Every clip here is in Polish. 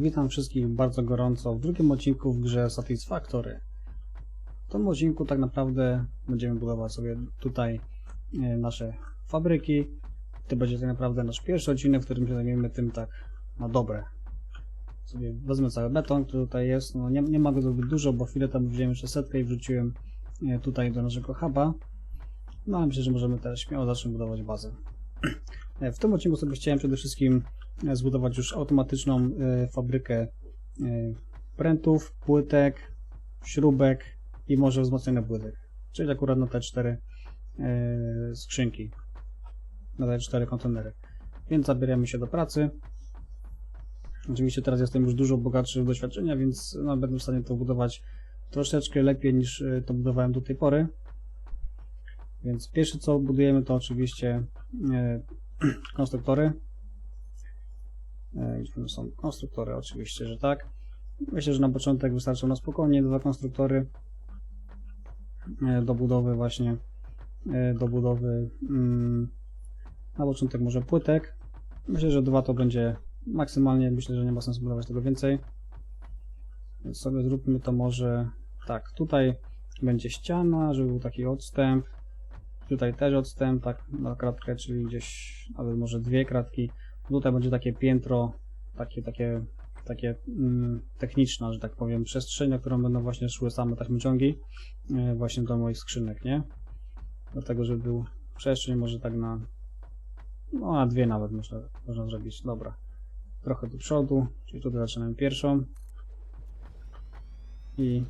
Witam wszystkich bardzo gorąco w drugim odcinku w grze Satisfactory. W tym odcinku tak naprawdę będziemy budować sobie tutaj e, nasze fabryki. To będzie tak naprawdę nasz pierwszy odcinek, w którym się zajmiemy tym tak na dobre. Sobie wezmę cały beton, który tutaj jest. No nie, nie ma go zbyt dużo, bo chwilę temu wziąłem jeszcze setkę i wrzuciłem e, tutaj do naszego huba. No ale myślę, że możemy teraz śmiało zacząć budować bazę. E, W tym odcinku sobie chciałem przede wszystkim zbudować już automatyczną e, fabrykę e, prętów, płytek, śrubek i może wzmocnione płytek. Czyli akurat na te cztery e, skrzynki, na te cztery kontenery. Więc zabieramy się do pracy. Oczywiście teraz jestem już dużo bogatszy w doświadczenia, więc no, będę w stanie to budować troszeczkę lepiej niż to budowałem do tej pory. Więc pierwsze co budujemy to oczywiście konstruktory. E, są konstruktory? Oczywiście, że tak. Myślę, że na początek wystarczą na spokojnie dwa konstruktory e, do budowy właśnie e, do budowy mm, na początek może płytek. Myślę, że dwa to będzie maksymalnie. Myślę, że nie ma sensu budować tego więcej. Więc sobie zróbmy to może tak. Tutaj będzie ściana, żeby był taki odstęp. Tutaj też odstęp, tak na kratkę, czyli gdzieś nawet może dwie kratki. Tutaj będzie takie piętro, takie, takie, takie mm, techniczne, że tak powiem, przestrzeń, na którą będą właśnie szły same taśmociągi e, właśnie do moich skrzynek, nie? Dlatego, żeby był przestrzeń może tak na no na dwie nawet można, można zrobić. Dobra. Trochę do przodu, czyli tutaj zaczynamy pierwszą i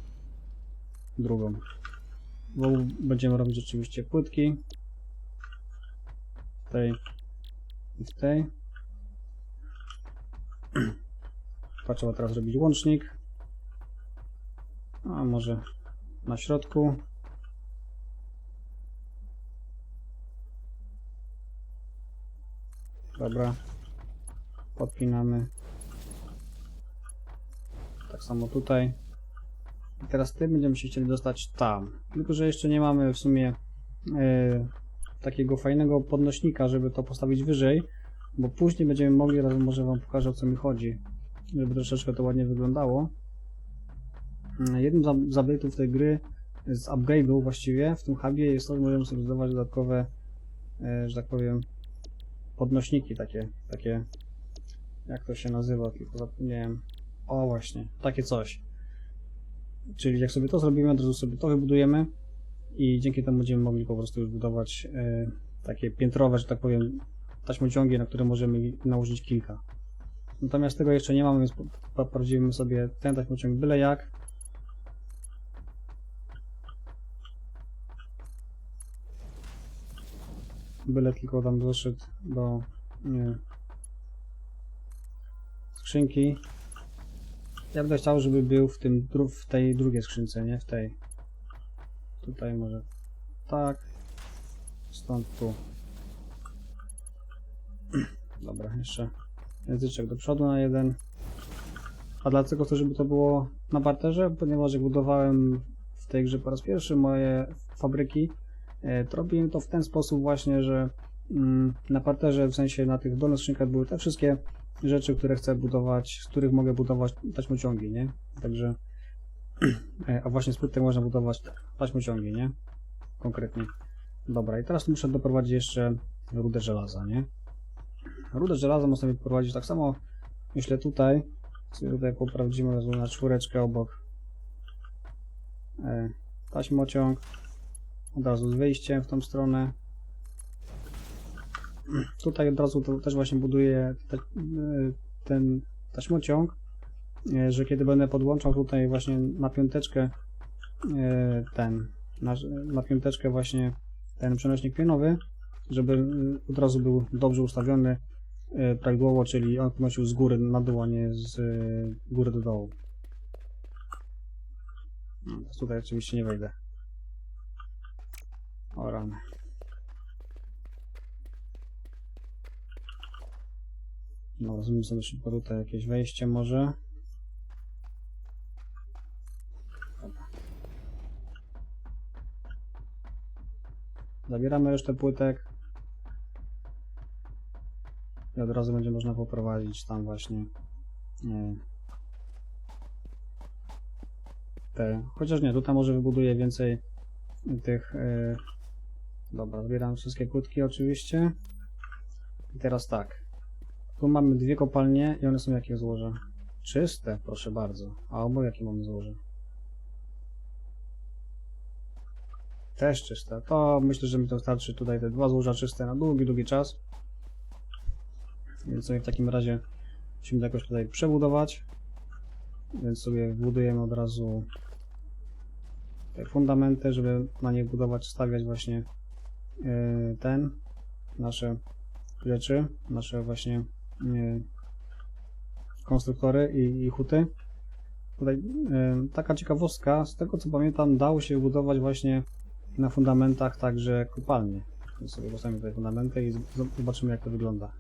drugą bo będziemy robić oczywiście płytki w tej i w tej Chyba trzeba teraz zrobić łącznik. A może na środku. Dobra. Podpinamy. Tak samo tutaj. I teraz ty będziemy się chcieli dostać tam. Tylko, że jeszcze nie mamy w sumie e, takiego fajnego podnośnika, żeby to postawić wyżej, bo później będziemy mogli, razem może wam pokażę o co mi chodzi, żeby troszeczkę to ładnie wyglądało. E, Jednym z, update'ów tej gry, z upgrade'u właściwie, w tym hubie jest to, że możemy sobie zdobywać dodatkowe, e, że tak powiem, podnośniki takie, takie, jak to się nazywa, tylko zapomniałem. O właśnie, takie coś. Czyli jak sobie to zrobimy, od razu sobie to wybudujemy i dzięki temu będziemy mogli po prostu już budować e, takie piętrowe, że tak powiem, taśmociągi, na które możemy nałożyć kilka. Natomiast tego jeszcze nie mamy, więc sprawdzimy sobie ten taśmociąg byle jak. Byle tylko tam doszedł do nie, skrzynki. Ja bym chciał, żeby był w, tym, w tej drugiej skrzynce, nie w tej. Tutaj może tak. Stąd tu. Dobra, jeszcze języczek do przodu na jeden. A dlaczego chcę, żeby to było na parterze? Ponieważ jak budowałem w tej grze po raz pierwszy moje fabryki, e, to robiłem to w ten sposób właśnie, że mm, na parterze, w sensie na tych dolnych skrzynkach były te wszystkie rzeczy, które chcę budować, z których mogę budować taśmociągi, nie? Także, e, a właśnie z płytek można budować taśmociągi, nie? Konkretnie. Dobra, i teraz muszę doprowadzić jeszcze rudę żelaza, nie? Rudę żelaza można sobie prowadzić tak samo, myślę tutaj, sobie tutaj poprawdzimy na czwóreczkę obok. E, taśmociąg, od razu z wyjściem w tą stronę, tutaj od razu to też właśnie buduję te, e, ten taśmociąg, e, że kiedy będę podłączał tutaj właśnie na piąteczkę ten, na, na piąteczkę właśnie ten przenośnik pionowy, żeby e, od razu był dobrze ustawiony e, prawidłowo, czyli on podnosił z góry na dół, a nie z e, góry do dołu. Tutaj oczywiście nie wejdę. O rany. No, rozumiem sobie szybko tutaj jakieś wejście może. Zabieramy resztę płytek i od razu będzie można poprowadzić tam właśnie e, te, chociaż nie, tutaj może wybuduję więcej tych, e, dobra, zbieram wszystkie kłódki oczywiście i teraz tak, tu mamy dwie kopalnie i one są jakie złoże? Czyste, proszę bardzo, a obok jakie mamy złoże? Też czyste, to myślę, że mi to starczy tutaj te dwa złoża czyste na długi, długi czas więc sobie w takim razie musimy to jakoś tutaj przebudować. Więc sobie wbudujemy od razu te fundamenty, żeby na nie budować, stawiać właśnie yy, ten, nasze rzeczy, nasze właśnie yy, konstruktory i, i huty. Tutaj yy, taka ciekawostka, z tego co pamiętam, dało się budować właśnie na fundamentach także kopalnie. Sobie postawimy tutaj fundamenty i zobaczymy jak to wygląda.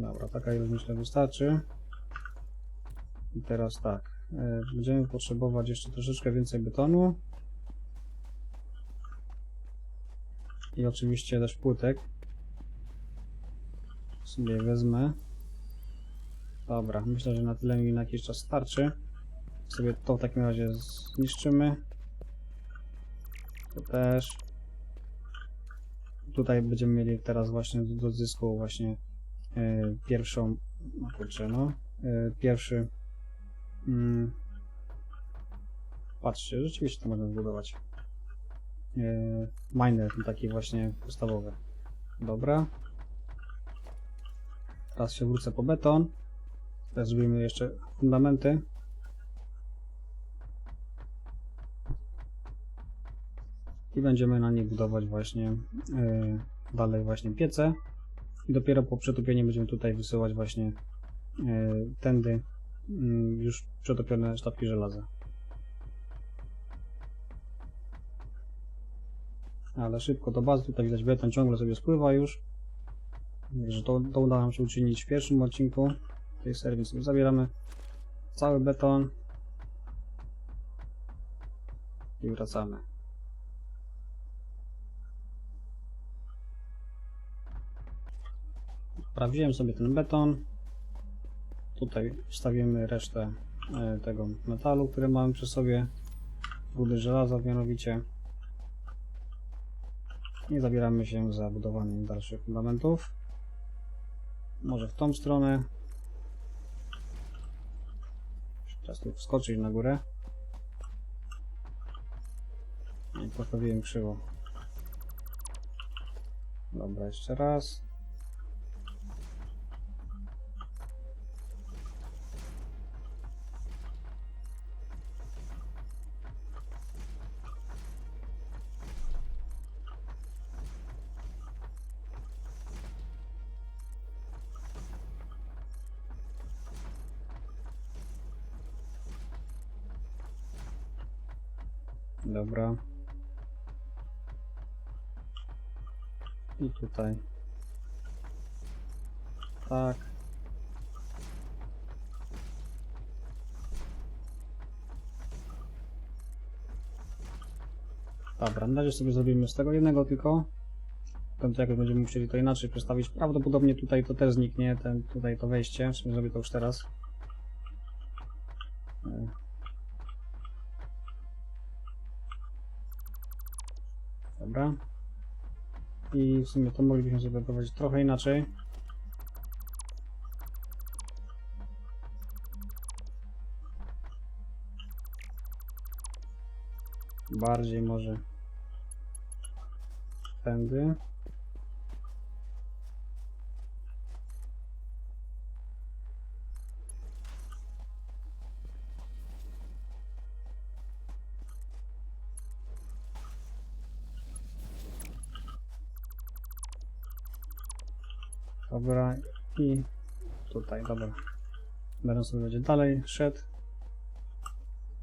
Dobra, taka ilość myślę wystarczy. I teraz tak, e, będziemy potrzebować jeszcze troszeczkę więcej betonu. I oczywiście też płytek. Sobie wezmę. Dobra, myślę, że na tyle mi na jakiś czas starczy. Sobie to w takim razie zniszczymy. To też. Tutaj będziemy mieli teraz właśnie do, do zysku właśnie e, pierwszą, no kurczę, no, e, pierwszy mm, patrzcie, rzeczywiście to można zbudować. E, miner taki właśnie podstawowy. Dobra. Teraz się wrócę po beton. Teraz zrobimy jeszcze fundamenty. I będziemy na nich budować właśnie e, dalej właśnie piece i dopiero po przetopieniu będziemy tutaj wysyłać właśnie e, tędy mm, już przetopione sztabki żelaza. Ale szybko do bazy, tutaj widać beton ciągle sobie spływa już. Także to, to udało nam się uczynić w pierwszym odcinku tej serii, sobie zabieramy cały beton i wracamy. Sprawdziłem sobie ten beton. Tutaj wstawimy resztę e, tego metalu, który mamy przy sobie. Rudy żelaza mianowicie. I zabieramy się za budowaniem dalszych fundamentów. Może w tą stronę. Czas tu wskoczyć na górę. I postawiłem krzywo. Dobra, jeszcze raz. Dobra. I tutaj. Tak. Dobra, na razie sobie zrobimy z tego jednego tylko. Potem to jakoś będziemy musieli to inaczej przestawić. Prawdopodobnie tutaj to też zniknie, ten, tutaj to wejście. W sumie zrobię to już teraz. Dobra. I w sumie to moglibyśmy sobie prowadzić trochę inaczej. Bardziej może tędy. Dobra, i tutaj, dobra. Będę sobie będzie dalej szedł.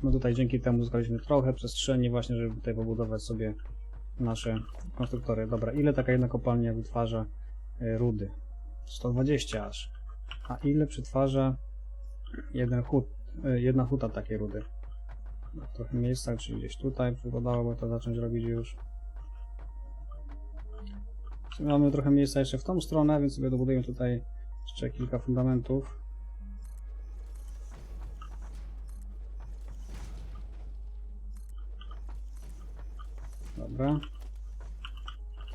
No tutaj dzięki temu uzyskaliśmy trochę przestrzeni właśnie, żeby tutaj pobudować sobie nasze konstruktory. Dobra, ile taka jedna kopalnia wytwarza y, rudy? 120 aż. A ile przetwarza jeden hut, y, jedna huta takiej rudy? No, Trochę miejsca, czy gdzieś tutaj przypadałoby to zacząć robić już. Mamy trochę miejsca jeszcze w tą stronę, więc sobie dobudujemy tutaj Jeszcze kilka fundamentów. Dobra.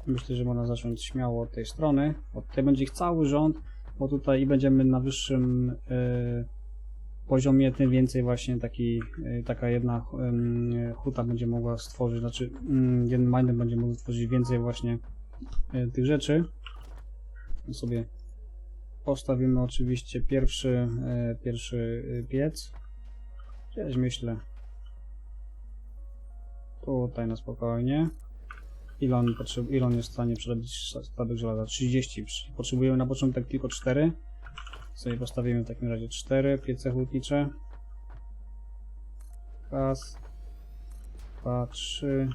Myślę, że można zacząć śmiało od tej strony. Od tej będzie ich cały rząd, bo tutaj i będziemy na wyższym y, poziomie, tym więcej właśnie taki, y, taka jedna ym, huta będzie mogła stworzyć, znaczy jeden miner będzie mógł stworzyć więcej właśnie tych rzeczy. Sobie postawimy oczywiście pierwszy, y, pierwszy y, piec. Gdzieś myślę. Tutaj na spokojnie. Ile on, ile on jest w stanie przerobić statek żelaza? 30. Przy- Potrzebujemy na początek tylko 4. Sobie postawimy w takim razie 4 piece hutnicze. Raz, dwa, trzy,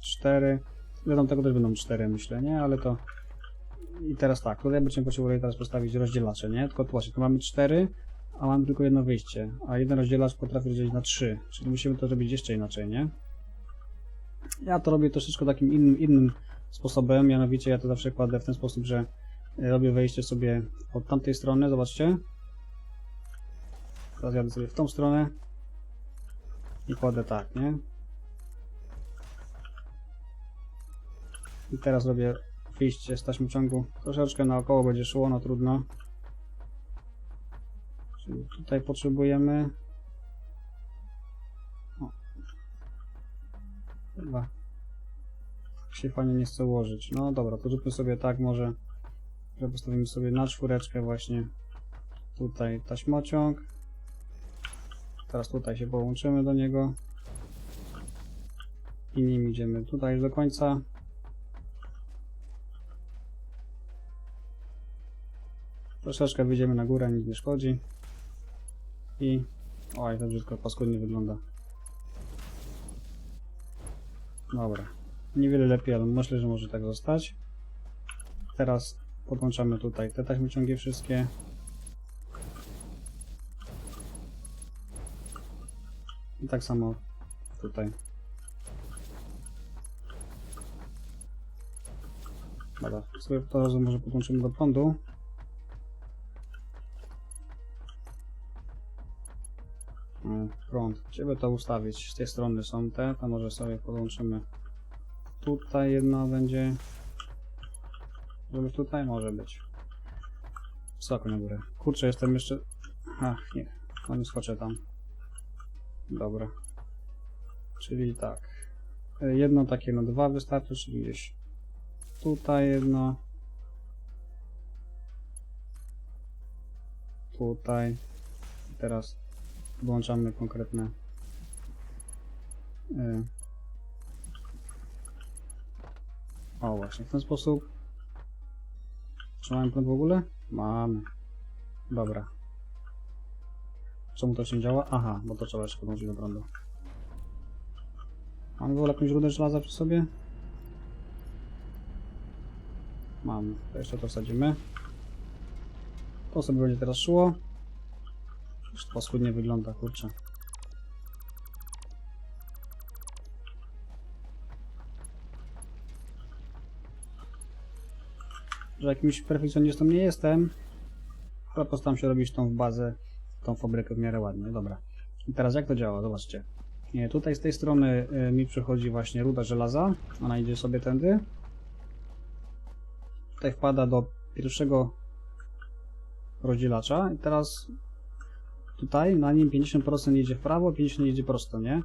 cztery. Wiadomo, tego też będą 4 myślę, nie? Ale to... I teraz tak, tutaj będziemy potrzebowali teraz postawić rozdzielacze, nie? Tylko właśnie, tu mamy 4, a mamy tylko jedno wyjście. A jeden rozdzielacz potrafi rozdzielić na 3. Czyli musimy to zrobić jeszcze inaczej, nie? Ja to robię troszeczkę takim innym, innym sposobem, mianowicie ja to zawsze kładę w ten sposób, że e, robię wejście sobie od tamtej strony, zobaczcie. Teraz jadę sobie w tą stronę i kładę tak, nie? I teraz robię wyjście z taśmociągu. Troszeczkę naokoło będzie szło, no trudno. Czyli tutaj potrzebujemy... O. Chyba się fajnie nie chce ułożyć. No dobra, to zróbmy sobie tak może, że postawimy sobie na czwóreczkę właśnie tutaj taśmociąg. Teraz tutaj się połączymy do niego. I nim idziemy tutaj do końca. Troszeczkę wyjdziemy na górę, nic nie szkodzi. I... Oj, to brzydko paskudnie wygląda. Dobra. Niewiele lepiej, ale myślę, że może tak zostać. Teraz podłączamy tutaj te taśmy ciągi wszystkie. I tak samo tutaj. Dobra, sobie to razu może podłączymy do prądu. Prąd. Gdzie by to ustawić? Z tej strony są te, to może sobie podłączymy tutaj jedno będzie. Żeby tutaj może być. Wysoko na górę. Kurczę, jestem jeszcze. Ach, nie. No nie skoczę tam. Dobra. Czyli tak. E, Jedno takie na dwa wystarczy, czyli gdzieś tutaj jedno. Tutaj. I Teraz włączamy konkretne. y, O, właśnie w ten sposób. Czy mamy prąd w ogóle? Mamy. Dobra. Czemu to się działa? Aha, bo to trzeba jeszcze podłączyć do prądu. Mamy w ogóle jakąś rudę żelaza przy sobie? Mamy. To jeszcze to wsadzimy. To sobie będzie teraz szło. Już paskudnie wygląda, kurczę. że jakimś perfekcjonistą nie jestem, ale postaram się robić tą bazę, tą fabrykę w miarę ładnie. Dobra. I teraz jak to działa? Zobaczcie. Nie, tutaj z tej strony y, mi przychodzi właśnie ruda żelaza. Ona idzie sobie tędy. Tutaj wpada do pierwszego rozdzielacza i teraz tutaj na nim 50% jedzie w prawo, 50% jedzie prosto, nie?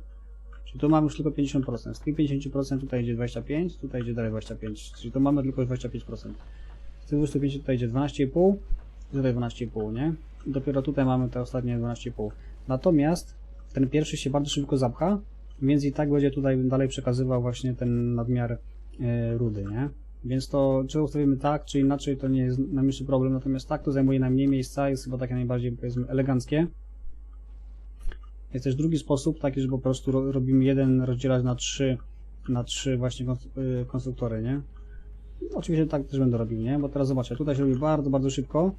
Czyli tu mamy już tylko 50%. Z tych 50% tutaj idzie 25, tutaj idzie dalej 25. Czyli tu mamy tylko 25%. Z tych 25 tutaj idzie 12,5 i tutaj 12,5, nie? I dopiero tutaj mamy te ostatnie 12,5. Natomiast ten pierwszy się bardzo szybko zapcha, więc i tak będzie tutaj dalej przekazywał właśnie ten nadmiar e, rudy, nie? Więc to, czy ustawimy tak, czy inaczej, to nie jest najmniejszy problem, natomiast tak to zajmuje najmniej miejsca, jest chyba takie najbardziej, powiedzmy, eleganckie. Jest też drugi sposób, taki, że po prostu ro robimy jeden rozdzielać na trzy, na trzy właśnie y, konstruktory, nie? Oczywiście tak też będę robił, nie? Bo teraz zobaczę, tutaj się robi bardzo, bardzo szybko.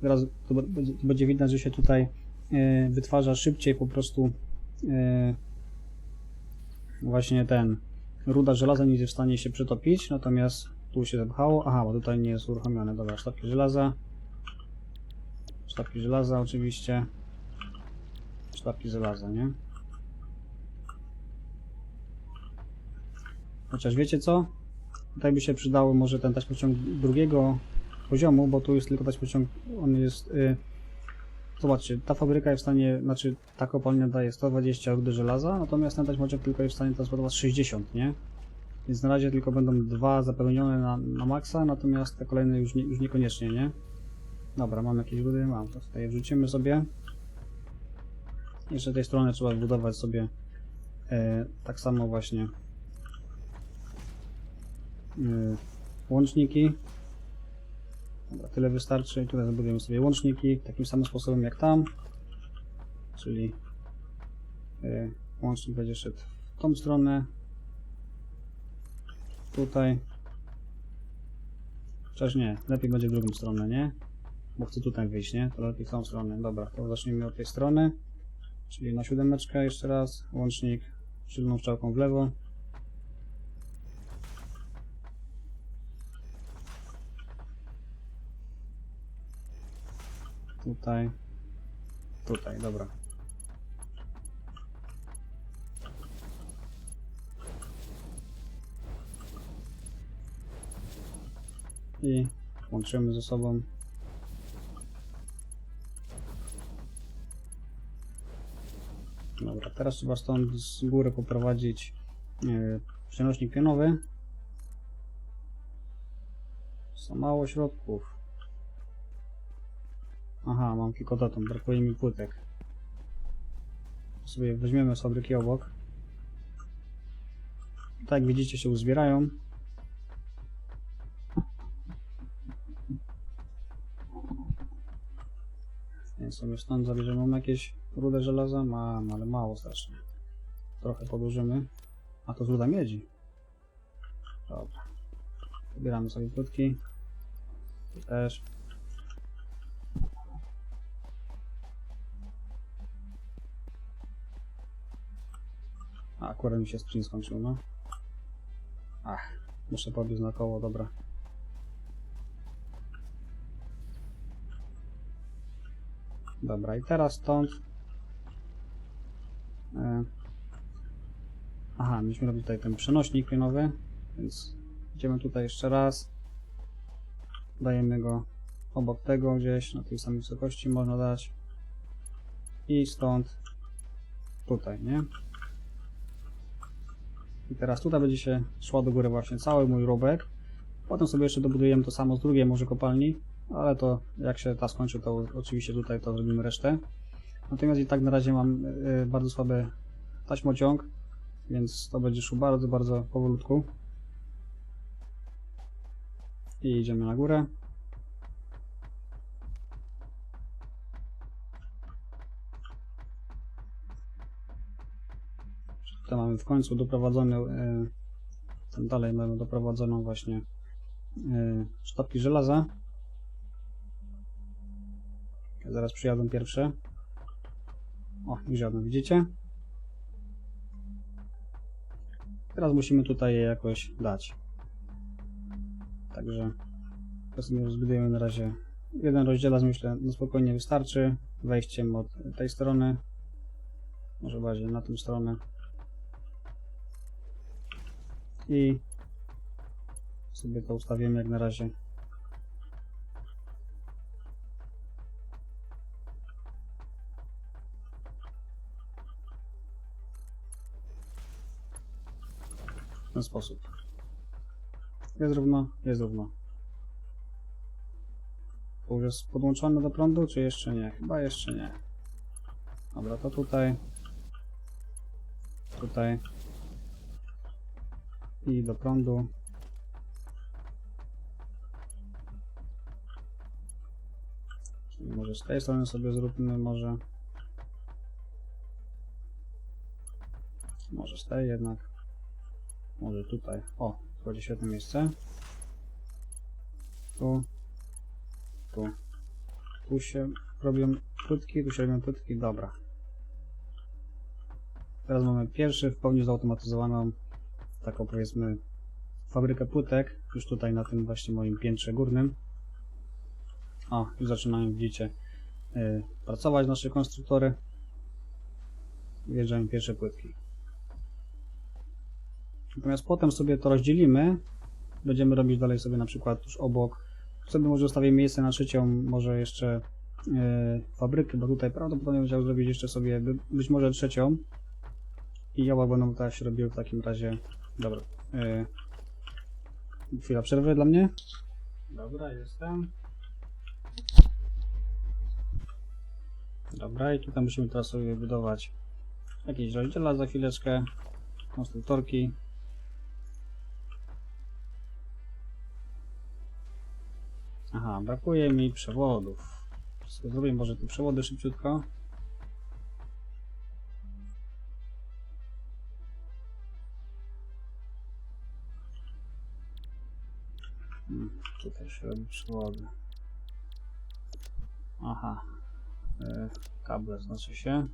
Teraz to będzie widać, że się tutaj y, wytwarza szybciej po prostu y, właśnie ten ruda żelaza nie jest w stanie się przetopić, natomiast tu się zapchało. Aha, bo tutaj nie jest uruchomione. Dobra, sztabki żelaza. Sztabki żelaza oczywiście. Sztabki żelaza, nie? Chociaż wiecie co? Tutaj by się przydało może ten taśmociąg drugiego poziomu, bo tu jest tylko taśmociąg, on jest... Y, zobaczcie, ta fabryka jest w stanie, znaczy ta kopalnia daje 120 rudy żelaza, natomiast ten taśmociąg tylko jest w stanie transportować 60, nie? Więc na razie tylko będą dwa zapełnione na, na maksa, natomiast te kolejne już, nie, już niekoniecznie, nie? Dobra, mam jakieś rudy, mam, to tutaj wrzucimy sobie. Jeszcze tej strony trzeba zbudować sobie e, tak samo właśnie e, łączniki. Dobra, tyle wystarczy. I Tutaj zabudujemy sobie łączniki takim samym sposobem jak tam. Czyli e, łącznik będzie szedł w tą stronę. Tutaj. Chociaż nie, lepiej będzie w drugą stronę, nie? Bo chcę tutaj wyjść, nie? To lepiej w tą stronę. Dobra, to zacznijmy od tej strony. Czyli na siódemeczkę jeszcze raz. Łącznik szybną strzałką w lewo. Tutaj. Tutaj, dobra. I łączymy ze sobą. Dobra, teraz trzeba stąd z góry poprowadzić yy, przenośnik pionowy. Za mało środków. Aha, mam kikototon, brakuje mi płytek. Sobie weźmiemy z fabryki obok. Tak jak widzicie się uzbierają. Więc sobie stąd zabierzemy. Jakieś rudę żelaza? Mam, ale mało strasznie. Trochę podłożymy. A to z ruda miedzi. Dobra. Zbieramy sobie płytki. Tu też. A, akurat mi się sprint skończył, no. Ach, muszę podbiec na koło, dobra. Dobra, i teraz stąd... E... Aha, mieliśmy robić tutaj ten przenośnik pionowy, więc idziemy tutaj jeszcze raz. Dajemy go obok tego gdzieś, na tej samej wysokości można dać. I stąd tutaj, nie? I teraz tutaj będzie się szła do góry właśnie cały mój robek. Potem sobie jeszcze dobudujemy to samo z drugiej może kopalni, ale to jak się ta skończy, to oczywiście tutaj to zrobimy resztę. Natomiast i tak na razie mam y, bardzo słaby taśmociąg, więc to będzie szło bardzo, bardzo powolutku. I idziemy na górę. Tutaj mamy w końcu doprowadzony, y, tam dalej mamy doprowadzoną właśnie y, sztabki żelaza. Zaraz przyjadą pierwsze. O, już jadą, widzicie? Teraz musimy tutaj je jakoś dać. Także to sobie zbudujemy na razie jeden rozdzielacz, myślę, no spokojnie wystarczy. Wejściem od tej strony. Może bardziej na tę stronę. I sobie to ustawimy jak na razie. W ten sposób. Jest równo? Jest równo. Już jest podłączone do prądu, czy jeszcze nie? Chyba jeszcze nie. Dobra, to tutaj. Tutaj. I do prądu. Czyli może z tej strony sobie zróbmy, może. Może z tej jednak. Może tutaj. O, będzie świetne miejsce. Tu. Tu. Tu się robią płytki, tu się robią płytki, dobra. Teraz mamy pierwszy w pełni zautomatyzowaną taką powiedzmy fabrykę płytek, już tutaj na tym właśnie moim piętrze górnym. O, już zaczynają, widzicie, y, pracować nasze konstruktory. Wjeżdżają pierwsze płytki. Natomiast potem sobie to rozdzielimy. Będziemy robić dalej sobie na przykład tuż obok. Sobie może zostawię miejsce na trzecią, może jeszcze e, fabrykę, bo tutaj prawdopodobnie będę chciał zrobić jeszcze sobie by, być może trzecią. I ja będą teraz się robiły w takim razie. Dobra. E, chwila przerwy dla mnie. Dobra, jestem. Dobra, i tutaj musimy teraz sobie wybudować jakieś rozdziela za chwileczkę. Konstruktorki. Aha, brakuje mi przewodów. Zrobię może te przewody szybciutko. Hmm, tutaj się robi przewody. Aha. E, kable znaczy się.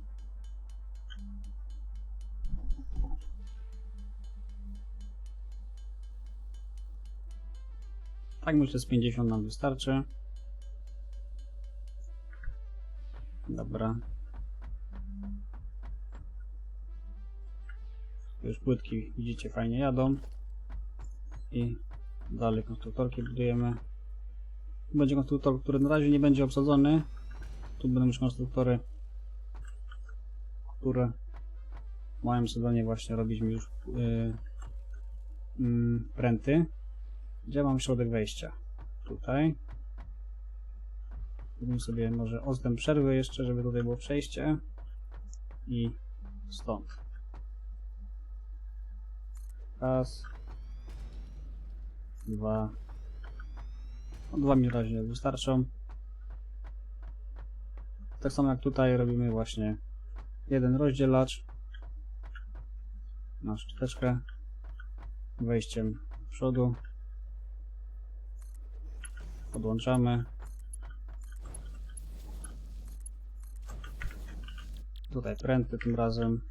Tak myślę z 50 nam wystarczy. Dobra. Już płytki widzicie fajnie jadą. I dalej konstruktorki budujemy. Tu będzie konstruktor, który na razie nie będzie obsadzony. Tu będą już konstruktory, które mają zadanie właśnie robić mi już yy, yy, pręty. Gdzie mam środek wejścia? Tutaj. Zrobimy sobie może odstęp przerwy jeszcze, żeby tutaj było przejście. I stąd. Raz. Dwa. No, dwa mi razie wystarczą. Tak samo jak tutaj robimy właśnie jeden rozdzielacz na szczoteczkę wejściem do przodu podłączamy. Tutaj pręty tym razem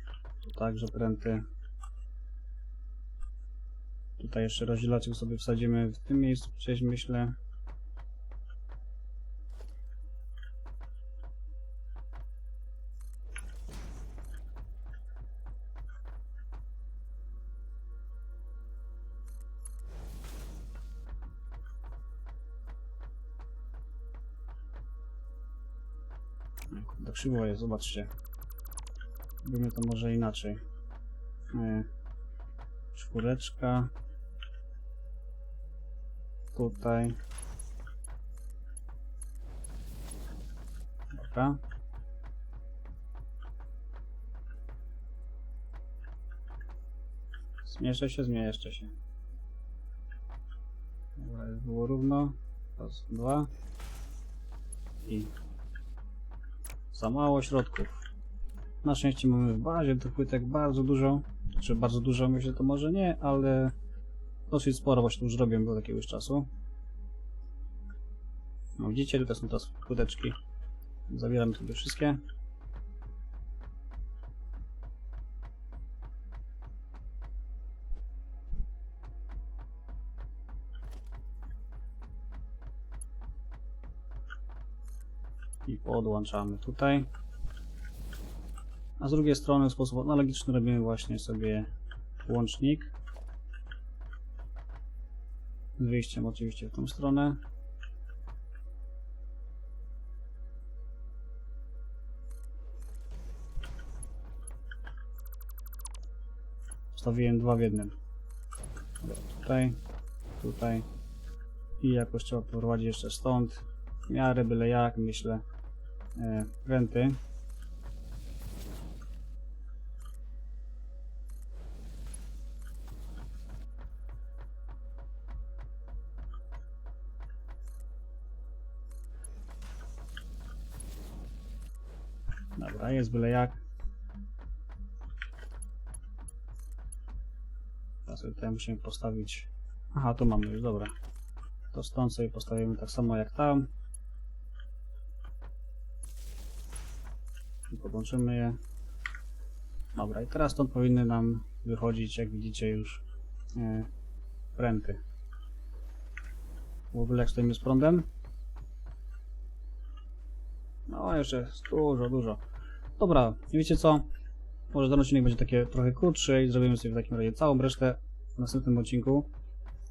tu także pręty. Tutaj jeszcze rozdzielaczek sobie wsadzimy w tym miejscu gdzieś myślę Jest, zobaczcie. Robimy to może inaczej. Czwóreczka. Tutaj. Dobra. Zmieszczę się, zmieszczę się. Dobra, było równo. Raz, dwa. I za mało środków. Na szczęście mamy w bazie tych płytek bardzo dużo. Czy bardzo dużo, myślę, to może nie, ale dosyć sporo właśnie już robię do jakiegoś czasu. No widzicie, tutaj są teraz płyteczki. Zabieram sobie wszystkie. I podłączamy tutaj. A z drugiej strony w sposób analogiczny robimy właśnie sobie łącznik. Z wyjściem oczywiście w tą stronę. Wstawiłem dwa w jednym. Tutaj, tutaj i jakoś trzeba poprowadzić jeszcze stąd. W miarę byle jak, myślę pręty. Dobra, jest byle jak. Teraz tutaj musimy postawić... Aha, tu mamy już, dobra. To stąd sobie postawimy tak samo jak tam. Podłączymy je. Dobra, i teraz stąd powinny nam wychodzić, jak widzicie już, e, pręty. W ogóle jak stoimy z prądem? No, jeszcze jest dużo, dużo. Dobra, i wiecie co? Może ten odcinek będzie takie trochę krótszy i zrobimy sobie w takim razie całą resztę w następnym odcinku.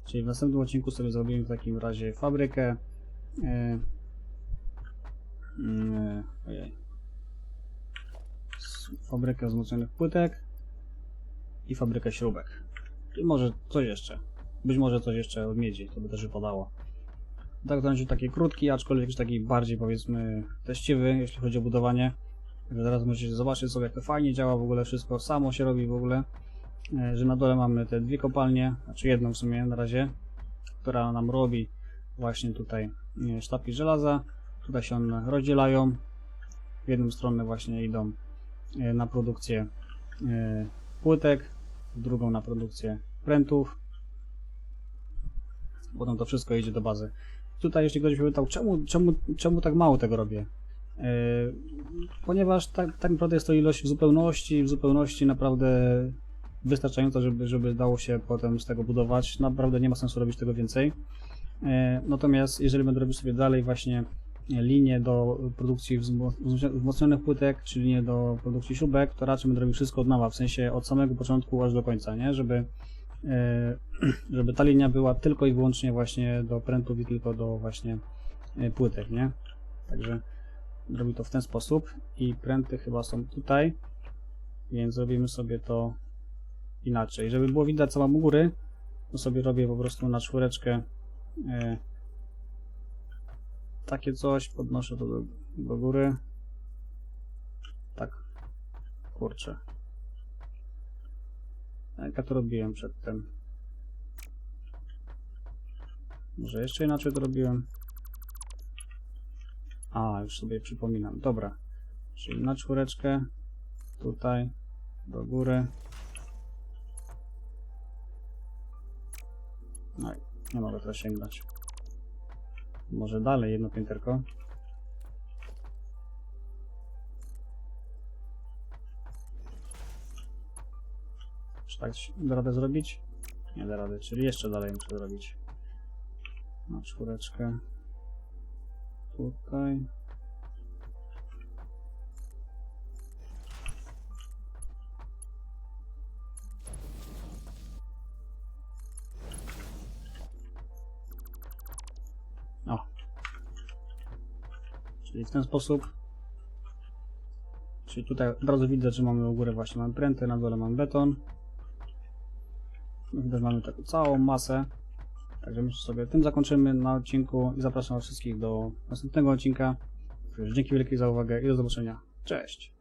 Czyli w następnym odcinku sobie zrobimy w takim razie fabrykę. Yy, ojej. Fabrykę wzmocnionych płytek i fabrykę śrubek. I może coś jeszcze. Być może coś jeszcze od miedzi, to by też wypadało. Tak to będzie taki krótki, aczkolwiek już taki bardziej powiedzmy teściwy, jeśli chodzi o budowanie. Także zaraz możecie zobaczyć sobie jak to fajnie działa w ogóle, wszystko samo się robi w ogóle. E, Że na dole mamy te dwie kopalnie, znaczy jedną w sumie na razie, która nam robi właśnie tutaj e, sztabki żelaza. Tutaj się one rozdzielają. W jedną stronę właśnie idą na produkcję e, płytek, drugą na produkcję prętów. Potem to wszystko idzie do bazy. Tutaj jeśli ktoś się pytał, czemu, czemu, czemu tak mało tego robię? Yy, ponieważ tak, tak naprawdę jest to ilość w zupełności, w zupełności naprawdę wystarczająca, żeby, żeby dało się potem z tego budować. Naprawdę nie ma sensu robić tego więcej. Natomiast jeżeli będę robił sobie dalej właśnie linię do produkcji wzmo- wzmocnionych płytek, czy linię do produkcji śrubek, to raczej będę robił wszystko od nowa, w sensie od samego początku aż do końca, nie? Żeby, e, żeby ta linia była tylko i wyłącznie właśnie do prętów i tylko do właśnie e, płytek, nie? Także robię to w ten sposób i pręty chyba są tutaj, więc zrobimy sobie to inaczej. Żeby było widać co mam u góry, to sobie robię po prostu na czwóreczkę e, takie coś, podnoszę to do, do góry. Tak. Kurczę. Jak ja to robiłem przedtem? Może jeszcze inaczej to robiłem? A, już sobie przypominam. Dobra. Czyli na czwóreczkę. Tutaj. Do góry. No, nie mogę teraz sięgnąć. Może dalej jedno pięterko. Czy tak da radę zrobić? Nie da rady, czyli jeszcze dalej muszę zrobić. Na czwóreczkę. Tutaj. Czyli w ten sposób. Czyli tutaj od razu widzę, że mamy u góry właśnie mamy pręty, na dole mamy beton. Widać mamy taką całą masę. Także myślę sobie, tym zakończymy na odcinku i zapraszam wszystkich do następnego odcinka. Dzięki wielkie za uwagę i do zobaczenia. Cześć!